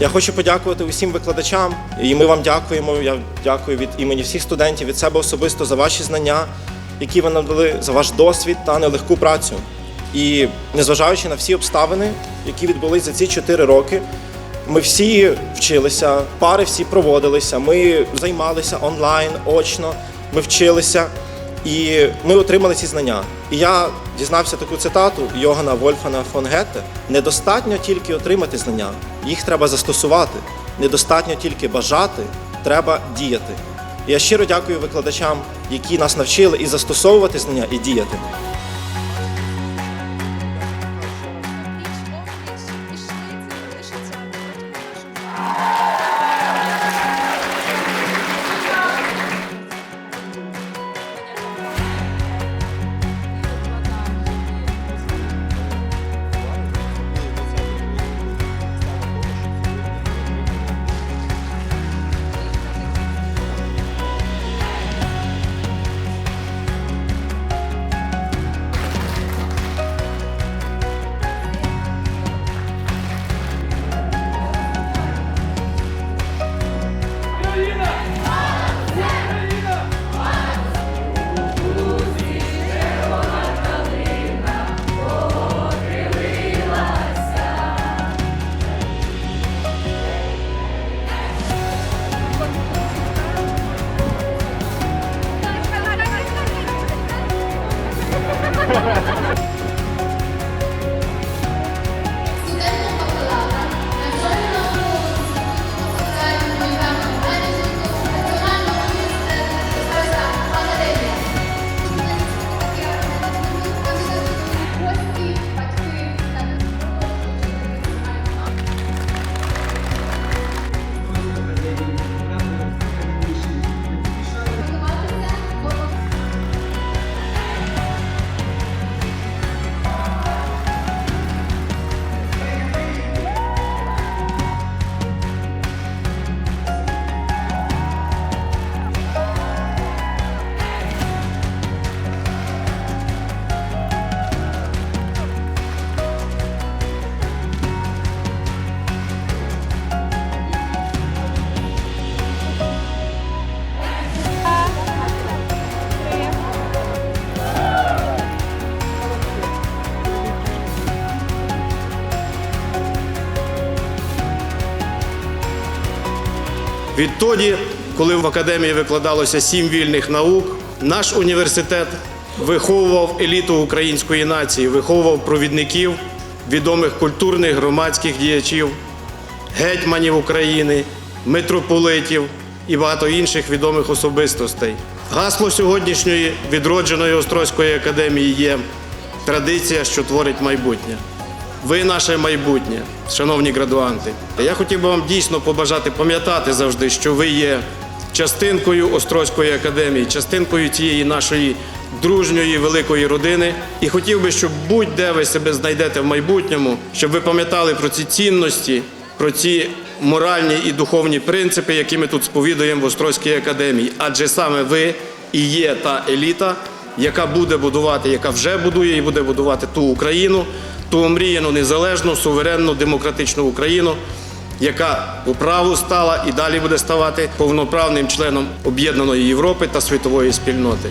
Я хочу подякувати усім викладачам, і ми вам дякуємо. Я дякую від імені всіх студентів, від себе особисто за ваші знання, які ви нам дали, за ваш досвід та нелегку працю. І незважаючи на всі обставини, які відбулись за ці чотири роки, ми всі вчилися, пари всі проводилися, ми займалися онлайн, очно, ми вчилися і ми отримали ці знання. І я дізнався таку цитату Йогана Вольфана фон Гетте: недостатньо тільки отримати знання, їх треба застосувати. Недостатньо тільки бажати, треба діяти. Я щиро дякую викладачам, які нас навчили і застосовувати знання, і діяти. Відтоді, коли в академії викладалося сім вільних наук, наш університет виховував еліту української нації, виховував провідників, відомих культурних громадських діячів, гетьманів України, митрополитів і багато інших відомих особистостей. Гасло сьогоднішньої відродженої Острозької академії є традиція, що творить майбутнє. Ви наше майбутнє, шановні градуанти. Я хотів би вам дійсно побажати пам'ятати завжди, що ви є частинкою Острозької академії, частинкою цієї нашої дружньої великої родини. І хотів би, щоб будь-де ви себе знайдете в майбутньому, щоб ви пам'ятали про ці цінності, про ці моральні і духовні принципи, які ми тут сповідуємо в Острозькій академії. Адже саме ви і є та еліта, яка буде будувати, яка вже будує і буде будувати ту Україну, ту омріяну незалежну, суверенну, демократичну Україну, яка по праву стала і далі буде ставати повноправним членом об'єднаної Європи та світової спільноти.